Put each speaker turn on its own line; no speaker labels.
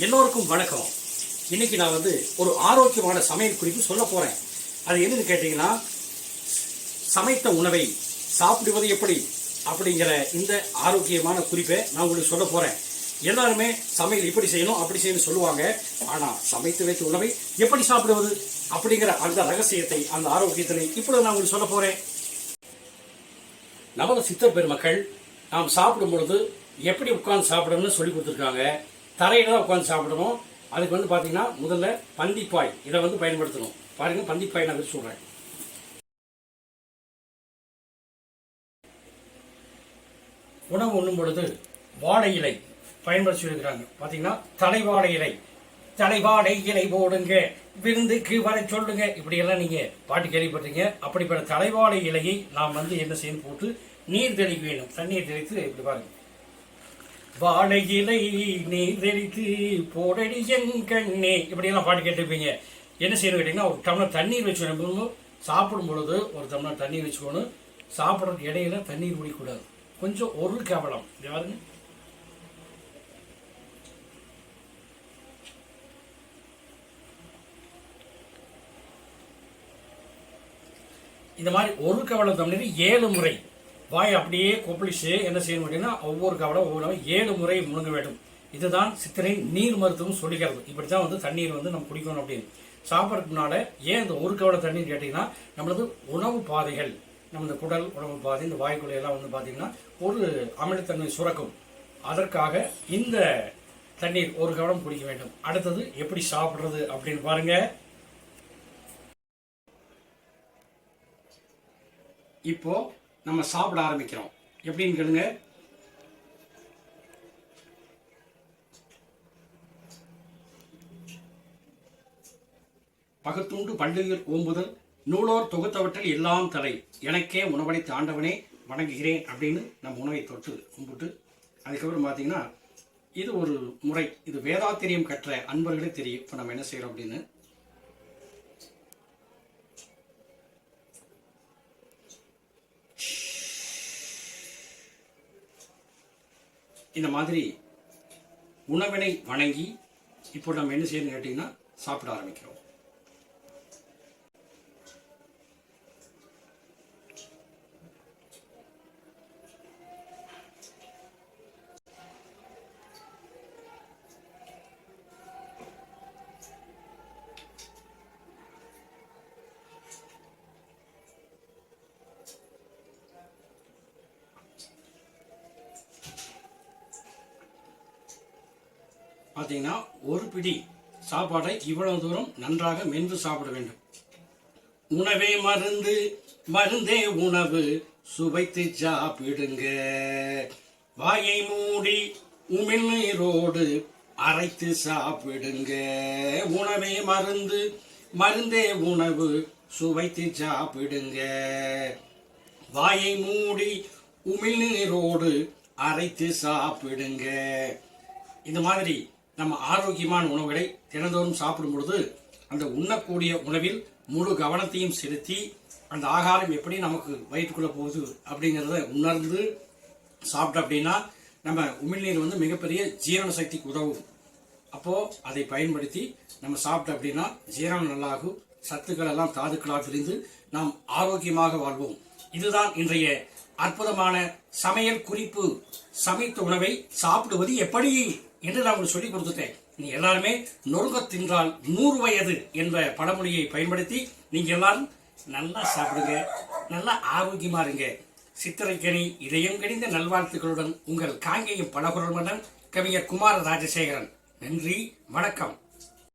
எல்லோருக்கும் வணக்கம். இன்னைக்கு நான் வந்து ஒரு ஆரோக்கியமான சமையல் குறிப்பு சொல்ல போகிறேன் அது என்னன்னு கேட்டிங்கன்னா சமைத்த உணவை சாப்பிடுவது எப்படி அப்படிங்கிற இந்த ஆரோக்கியமான குறிப்பை நான் உங்களுக்கு சொல்ல போகிறேன் எல்லாருமே சமையல் இப்படி செய்யணும் அப்படி செய்யணும் சொல்லுவாங்க. ஆனால் சமைத்து வைத்த உணவை எப்படி சாப்பிடுவது அப்படிங்கிற அந்த ரகசியத்தை அந்த ஆரோக்கியத்தினை இப்பொழுது நான் உங்களுக்கு சொல்ல போகிறேன் நமது சித்தர் பெருமக்கள் நாம் சாப்பிடும் பொழுது எப்படி உட்கார்ந்து சாப்பிடணும்னு சொல்லி கொடுத்துருக்காங்க. தரையில் தான் உட்காந்து சாப்பிடணும். அதுக்கு வந்து பார்த்தீங்கன்னா முதல்ல பந்திப்பாய். இதை வந்து பயன்படுத்தணும். பாருங்க பந்திப்பாய் நான் சொல்கிறேன் உணவு உண்ணும் பொழுது வாழை இலை பயன்படுத்தி இருக்கிறாங்க பார்த்தீங்கன்னா தலைவாழை இலை. தலைவாழை இலை போடுங்க. விருந்துக்கு வர சொல்லுங்க. இப்படியெல்லாம் நீங்கள் பாட்டு கேள்விப்பட்டீங்க அப்படிப்பட்ட தலைவாழை இலையை நாம் வந்து என்ன செய்யணும்? போட்டு நீர் தெளிக்க வேணும் தண்ணீர் தெளித்து இப்படி பாருங்கள் வாழை இலை நீர் போடடி என் கண்ணே. இப்படியெல்லாம் பாட்டு கேட்டிருப்பீங்க. என்ன செய்யணும் கேட்டீங்கன்னா ஒரு டம்ளர் தண்ணீர் வச்சுக்கணும் சாப்பிடும் பொழுது ஒரு டம்ளர் தண்ணீர் வச்சுக்கணும். சாப்பிட்றதுக்கு இடையில தண்ணீர் குடிக்கக்கூடாது. கொஞ்சம் ஒரு கவலம். யாருங்க இந்த மாதிரி ஒரு கவலம் தண்ணீர் ஏழு முறை. வாய் அப்படியே கொப்பளிச்சு என்ன செய்யணும் அப்படின்னா ஒவ்வொரு கவலை ஒவ்வொரு ஏழு முறை முழுங்க வேண்டும். இதுதான் சித்திரை நீர் மருத்துவம் சொல்லிக்கிறது. இப்படித்தான் வந்து தண்ணீர் வந்து நம்ம குடிக்கணும் அப்படின்னு. சாப்பிட்றதுக்கு ஏன் இந்த ஒரு கவலை தண்ணீர் கேட்டிங்கன்னா நம்மளது உணவு பாதைகள் நம்ம இந்த குடல் உணவு பாதை இந்த வாய்க்குள்ள எல்லாம் வந்து பார்த்திங்கன்னா ஒரு அமிலத்தன்மை சுரக்கும். அதற்காக இந்த தண்ணீர் ஒரு கவலம் குடிக்க வேண்டும். அடுத்தது எப்படி சாப்பிட்றது அப்படின்னு பாருங்க. இப்போ நம்ம சாப்பிட ஆரம்பிக்கிறோம். எப்படின்னு கேளுங்க. பகத்துண்டு பள்ளியில் ஓம்புதல் நூலோர் தொகுத்தவற்றில் எல்லாம் தலை. எனக்கே உணவளித்த ஆண்டவனே வணங்குகிறேன் அப்படின்னு நம்ம உணவை தொட்டு கும்பிட்டு அதுக்கப்புறம் பார்த்தீங்கன்னா இது ஒரு முறை இது வேதாத்திரியம் கற்ற அன்பர்களே தெரியும். இப்போ நம்ம என்ன செய்கிறோம் அப்படின்னு? இந்த மாதிரி உணவினை வணங்கி இப்போ நம்ம என்ன செய்யணும் கேட்டிங்கன்னா சாப்பிட ஆரம்பிக்கிறோம். பார்த்தீங்கன்னா ஒரு பிடி சாப்பாடை இவ்வளவு தூரம் நன்றாக மென்று சாப்பிட வேண்டும். உணவே மருந்து மருந்தே உணவு சுவைத்து சாப்பிடுங்க. வாயை மூடி உமிழ்நீரோடு அரைத்து சாப்பிடுங்க. உணவே மருந்து மருந்தே உணவு சுவைத்து சாப்பிடுங்க. வாயை மூடி உமிழ்நீரோடு அரைத்து சாப்பிடுங்க. இந்த மாதிரி நம்ம ஆரோக்கியமான உணவுகளை தினந்தோறும் சாப்பிடும் பொழுது அந்த உண்ணக்கூடிய உணவில் முழு கவனத்தையும் செலுத்தி அந்த ஆகாரம் எப்படி நமக்கு வயிற்றுக்குள்ள போகுது அப்படிங்கிறத உணர்ந்து சாப்பிட்டோம் அப்படின்னா நம்ம உமிழ்நீர் வந்து மிகப்பெரிய ஜீரண சக்திக்கு உதவும். அப்போது அதை பயன்படுத்தி நம்ம சாப்பிட்டோம் அப்படின்னா ஜீரணம் நல்லாகும் சத்துக்கள் எல்லாம் தாதுக்களாக பிரிந்து நாம் ஆரோக்கியமாக வாழ்வோம். இதுதான் இன்றைய அற்புதமான சமையல் குறிப்பு. சமைத்த உணவை சாப்பிடுவது எப்படி? என்று நான் உங்களுக்கு சொல்லி கொடுத்துட்டேன். நீ எல்லாருமே நொறுங்க தின்றால் நூறு வயது என்ற பழமொழியை பயன்படுத்தி நீங்கள் எல்லாரும் நல்லா சாப்பிடுங்க நல்லா ஆரோக்கியமா இருங்க. சித்திரைக்கணி இதயம் கணிந்த நல்வாழ்த்துக்களுடன் உங்கள் காங்கேயம் பலகுரல் மன்னன் கவிஞர் குமார ராஜசேகரன். நன்றி வணக்கம்.